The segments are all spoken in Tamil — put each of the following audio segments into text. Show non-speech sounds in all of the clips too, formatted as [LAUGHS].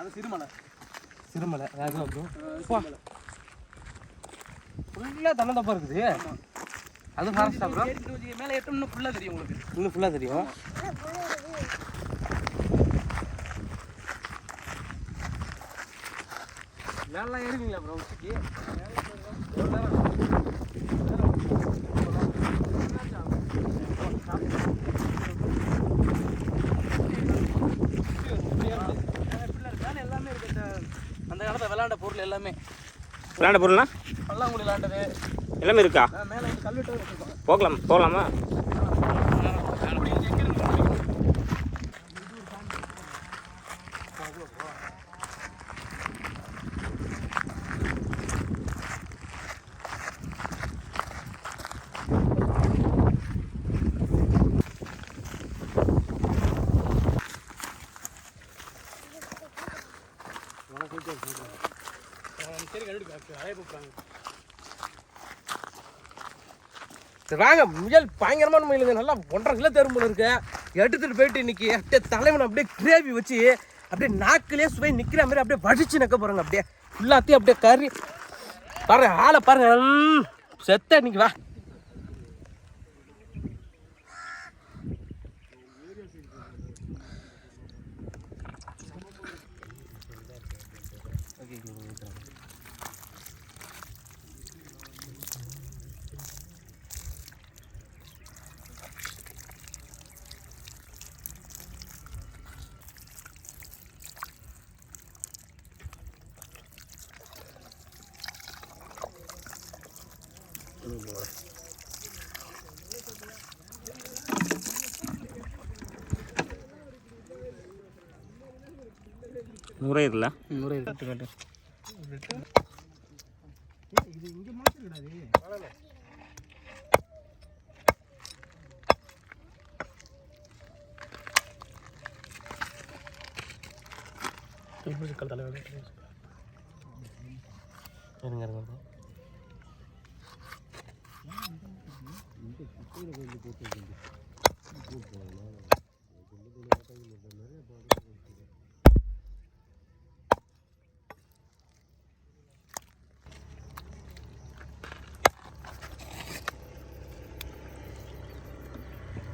அது சிறுமலை. சிறுமலை. ப்ரோ சிறுமலை. ஃபுல்லாக தன்னந்தப்பா இருக்குது. அது ஃபாரஸ்டா வச்சு மேலே எட்டோம்னா ஃபுல்லாக தெரியும் உங்களுக்கு. இன்னும் ஃபுல்லாக தெரியும். மேலாம் ஏறுவீங்களா ப்ரோ உச்சிக்கு? மேலே எல்லாமே இருக்கு இந்த அந்த காலத்தில் விளாண்ட பொருள் எல்லாமே. விளையாட பொருள்னா? பல்லாங்குழி விளாண்டது எல்லாமே இருக்கா? மேலே கல்வெட்டு போகலாம் போகலாமா சரி கல்வெட்டு அலைய கூப்பிட்றாங்க சரி வாங்க. முயல் பயங்கரமான முயலுங்க. நல்லா ஒன்றரை கிலோ தெரும்புல இருக்கு. எடுத்துட்டு போயிட்டு இன்னைக்கு அப்படியே தலைவன் அப்படியே கிரேவி வச்சு அப்படியே நாக்கிலே சுவை நிக்கிற மாதிரி அப்படியே வடிச்சு நிற்க போகிறாங்க அப்படியே எல்லாத்தையும் அப்படியே கறி. பாருங்க ஆளை பாருங்க. செத்த இன்னைக்கு வா. நூறே இல்லை நூறு எடுத்து காட்டு இருங்க இருங்க bro.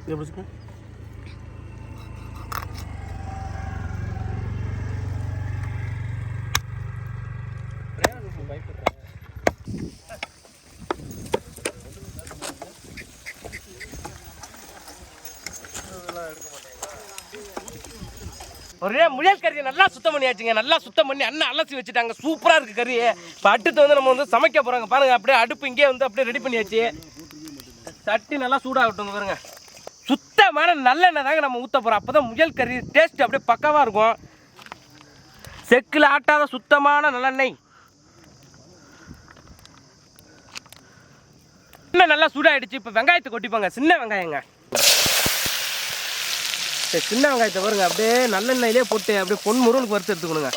இதை ஒரே முயல் கறியை நல்லா சுத்தம் பண்ணியாச்சுங்க. நல்லா சுத்தம் பண்ணி அண்ணன் அலசி வச்சுட்டாங்க. சூப்பராக இருக்குது கறி இப்போ அடுத்து வந்து நம்ம வந்து சமைக்க போகிறாங்க பாருங்க அப்படியே அடுப்பு இங்கே வந்து அப்படியே ரெடி பண்ணியாச்சு. சட்டி நல்லா சூடாகட்டும் பாருங்க. சுத்தமான நல்லெண்ணெய் தாங்க நம்ம ஊற்ற போகிறோம் அப்போ தான் முயல் கறி டேஸ்ட் அப்படியே பக்காவாக இருக்கும். செக்கில் ஆட்டாத சுத்தமான நல்லெண்ணெய். எண்ணெய் நல்லா சூடாகிடுச்சு இப்போ வெங்காயத்தை கொட்டிப்பாங்க. சின்ன வெங்காயங்க. சரி சின்ன வெங்காயத்தை பாருங்க. அப்படியே நல்லெண்ணெயிலே போட்டு அப்படியே பொன் முருகனுக்கு வறுத்து எடுத்துக்கணுங்க.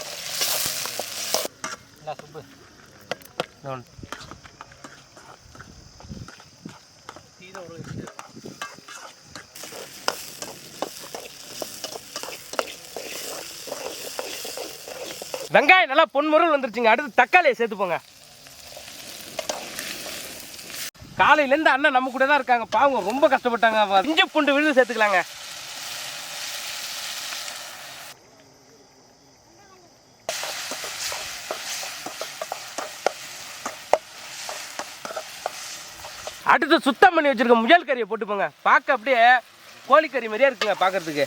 வெங்காயம் நல்லா பொன்முருள் வந்துருச்சுங்க. அடுத்து தக்காளியை சேர்த்துப்போங்க. காலையிலேருந்து அண்ணன் நம்ம கூட தான் இருக்காங்க. பாவங்க ரொம்ப கஷ்டப்பட்டாங்க. இஞ்சி பூண்டு விழுது சேர்த்துக்கலாங்க. அடுத்து சுத்தம் பண்ணி வச்சிருக்க முயல் கறியை போட்டுப்போங்க. பார்க்க அப்படியே கோழிக்கறி மாதிரியே இருக்குங்க பார்க்கறதுக்கு.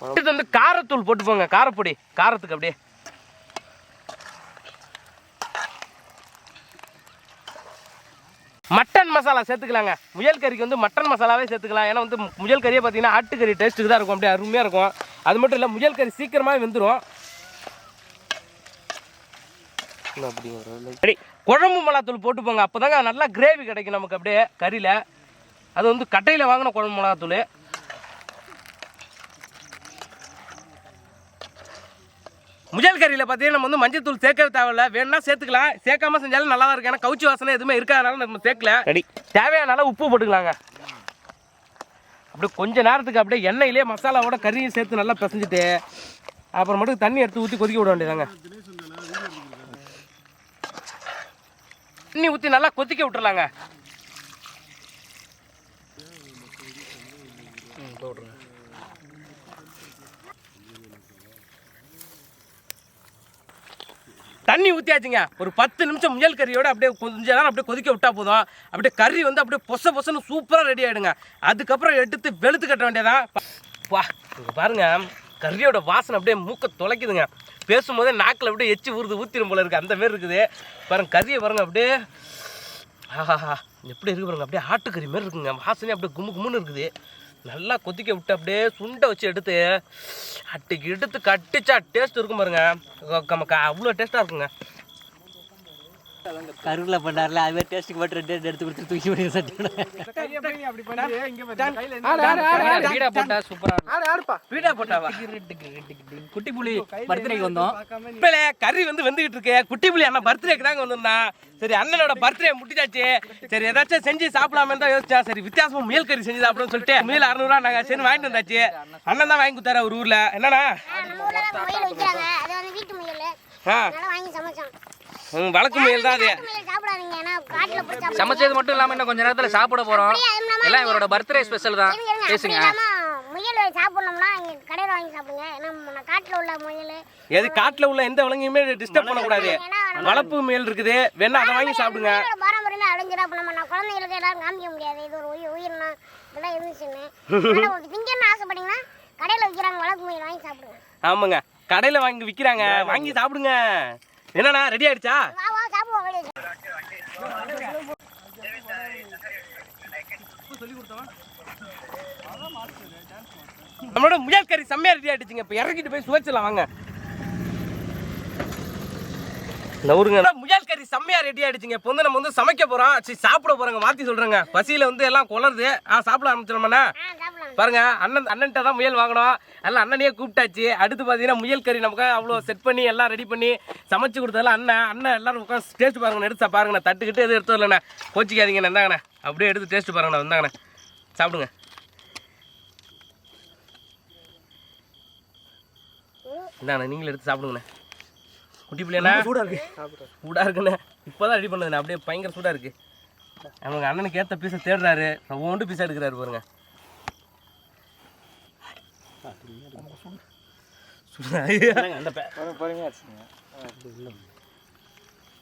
அடுத்து வந்து காரத்தூள் போட்டுப்போங்க காரப்பொடி. காரத்துக்கு அப்படியே. மட்டன் மசாலா சேர்த்துக்கலாங்க. முயல் கறிக்கு வந்து மட்டன் மசாலாவே சேர்த்துக்கலாம். ஏன்னா வந்து முயல் கறியே பார்த்தீங்கன்னா ஆட்டுக்கறி டேஸ்ட்டுக்கு தான் இருக்கும். அப்படியே அருமையாக இருக்கும். அது மட்டும் இல்லை முயல் கறி சீக்கிரமாக வெந்துடும் சரி குழம்பு மிளகாத்தூள் போட்டுப்போங்க அப்போ தாங்க நல்லா கிரேவி கிடைக்கும் நமக்கு அப்படியே கறியில். அது வந்து கட்டையில் வாங்கின குழம்பு மிளகாத்தூள். முயல் கறியில் பார்த்தீங்கன்னா நம்ம வந்து மஞ்சள் தூள் சேர்க்க தேவையில்ல. வேணும்னா சேர்த்துக்கலாம். சேர்க்காம செஞ்சாலும் நல்லா தான் இருக்கு ஏன்னா கவுச்சி வாசனை எதுவுமே இருக்காதனால நம்ம சேர்க்கல. ரெடி தேவையான உப்பு போட்டுக்கலாங்க. அப்படியே கொஞ்ச நேரத்துக்கு அப்படியே எண்ணெயிலே மசாலாவோட கறியும் சேர்த்து நல்லா பிசைஞ்சிட்டு அப்புறம் மட்டும் தண்ணி எடுத்து ஊற்றி கொதிக்க விட வேண்டியதாங்க தண்ணி ஊற்றி நல்லா கொதிக்க விட்டுறலாங்க. தண்ணி ஊற்றியாச்சுங்க ஒரு பத்து நிமிஷம் முயல் கறியோட அப்படியே கொஞ்ச நேரம் அப்படியே கொதிக்க விட்டா போதும். அப்படியே கறி வந்து அப்படியே பொச பொசன்னு சூப்பராக ரெடி ஆகிடுங்க அதுக்கப்புறம் எடுத்து வெளுத்து கட்ட வேண்டியதான் வா இங்க பாருங்க. கறியோட வாசனை அப்படியே மூக்க தொலைக்குதுங்க. பேசும்போதே நாக்கில் அப்படியே எச்சி ஊறுது ஊற்றிடும் போல இருக்குது அந்த மாதிரி இருக்குது. பாருங்க கறியை பாருங்க அப்படியே. ஆஹாஹா எப்படி இருக்கு பாருங்க. அப்படியே ஆட்டுக்கறி மாதிரி இருக்குங்க. வாசனை அப்படியே கும்மு கும்முன்னு இருக்குது. நல்லா கொதிக்க விட்டு அப்படியே சுண்டை வச்சு எடுத்து அட்டுக்கு எடுத்து கட்டிச்சா டேஸ்ட் இருக்கும் பாருங்க. நமக்கு அவ்வளோ டேஸ்ட்டாக இருக்குங்க. கருவில் பண்ணார்ல அது மாதிரி டேஸ்ட்டுக்கு மட்டும் ரெண்டு எடுத்து கொடுத்து தூக்கி பண்ணி. சட்டியோட வீடா போட்டா சூப்பரா போட்டாவா? குட்டி புலி பர்த்டேக்கு வந்தோம். இப்பலே கறி வந்து வெந்துகிட்டு இருக்கு. குட்டி புள்ளி அண்ணன் பர்த்டேக்கு தாங்க வந்திருந்தான் சரி அண்ணனோட பர்த்டே முடிச்சாச்சு. சரி ஏதாச்சும் செஞ்சு சாப்பிடலாமே தான் யோசிச்சா சரி வித்தியாசமா முயல் கறி செஞ்சு சாப்பிடுன்னு சொல்லிட்டு முயல் அறுநூறுவா நாங்க சரி வாங்கிட்டு வந்தாச்சு. அண்ணன் தான் வாங்கி கொடுத்தாரு ஒரு ஊர்ல. என்னண்ணா? ஊர்ல முயல் தான் அது. சமைச்சது மட்டும் இல்லாம இன்னும் கொஞ்ச நேரத்துல சாப்பிட போறோம். எல்லாம் இவரோட பர்த்டே ஸ்பெஷல் தான். பேசுங்க. முயல் சாப்பிடணும்னா இங்க கடையில வாங்கி சாப்பிடுங்க. ஏன்னா நம்ம காட்டுல உள்ள முயல். எது காட்டுல உள்ள எந்த விலங்கையுமே டிஸ்டர்ப் பண்ணக்கூடாது. வளர்ப்பு முயல் இருக்குது. வேணா அதை வாங்கி சாப்பிடுங்க. பாரம்பரியம் அழிஞ்சிடும் அப்ப நம்ம குழந்தைகளுக்கு எல்லாரும் காமிக்க முடியாது. இது ஒரு உயிர் உயிர்னா இதெல்லாம் இருந்துச்சுன்னு. [LAUGHS] திங்கன்னு ஆசைப்பட்டீங்கன்னா கடையில வைக்கிறாங்க வளர்ப்பு முயல் வாங்கி சாப்பிடுங்க. ஆமாங்க. கடையில வாங்கி விற்கிறாங்க வாங்கி சாப்பிடுங்க. என்னண்ணா ரெடி ஆயிடுச்சா? நம்மளோட முயல் கறி செம்மையா ரெடி ஆயிடுச்சுங்க. இப்போ இறக்கிட்டு போய் சுவைச்சிடலாம் வாங்க. நவுருங்க முயல் கறி செம்மையா ரெடி ஆயிடுச்சுங்க. இப்போ வந்து நம்ம வந்து சமைக்க போறோம். சரி சாப்பிட போறோங்க. மாத்தி சொல்றேங்க. பசியில வந்து எல்லாம் குளருது. ஆ சாப்பிட ஆரம்பிச்சிடோம்னா பாருங்க அண்ணன் அண்ணன்ட்ட தான் முயல் வாங்கணும். எல்லாம் அண்ணனையே கூப்பிட்டாச்சு. அடுத்து பார்த்தீங்கன்னா முயல் கறி நமக்கு அவ்வளோ செட் பண்ணி எல்லாம் ரெடி பண்ணி சமைச்சு கொடுத்ததெல்லாம் அண்ணன் அண்ணன் எல்லாரும் உட்காந்து டேஸ்ட் பாருங்க எடுத்து பாருங்கண்ணா. தட்டுக்கிட்டு எதுவும் எடுத்து வரலண்ணா கோச்சிக்காதீங்கண்ணா இந்தாங்கண்ணா. அப்படியே எடுத்து டேஸ்ட் பாருங்கண்ணா வந்தாங்கண்ணா சாப்பிடுங்க. இந்தாண்ணா நீங்களும் எடுத்து சாப்பிடுங்கண்ணே. குட்டி பிள்ளைண்ணா சூடாக இருக்கு. சூடாக இருக்குண்ணே. இப்போ தான் ரெடி பண்ணதுண்ணே. அப்படியே பயங்கர சூடாக இருக்கு. அவங்க அண்ணனுக்கு ஏற்ற பீஸை தேடுறாரு. ஒவ்வொன்று பீஸாக எடுக்கிறாரு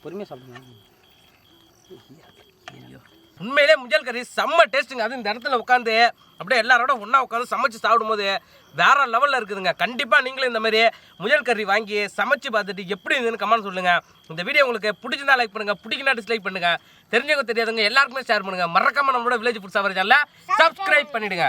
பொறுமையாக சாப்பிடுங்க உண்மையிலே முஞ்சல் கறி செம்ம டேஸ்ட்டுங்க. அது இந்த இடத்துல உட்காந்து அப்படியே எல்லாரோட ஒன்றா உட்காந்து சமைச்சு சாப்பிடும்போது வேற லெவலில் இருக்குதுங்க. கண்டிப்பாக நீங்களும் இந்த மாதிரி முயல் கறி வாங்கி சமைச்சு பார்த்துட்டு எப்படி இருந்ததுன்னு கமெண்ட் சொல்லுங்க. இந்த வீடியோ உங்களுக்கு பிடிச்சிருந்தா லைக் பண்ணுங்க. பிடிக்கனா டிஸ்லைக் பண்ணுங்க. தெரிஞ்சவங்க தெரியாதவங்க எல்லாருக்குமே ஷேர் பண்ணுங்க. மறக்காம நம்மளோட வில்லேஜ் ஃபுட் சாப்பிட்ற சேனலை சப்ஸ்கிரைப் பண்ணிடுங்க.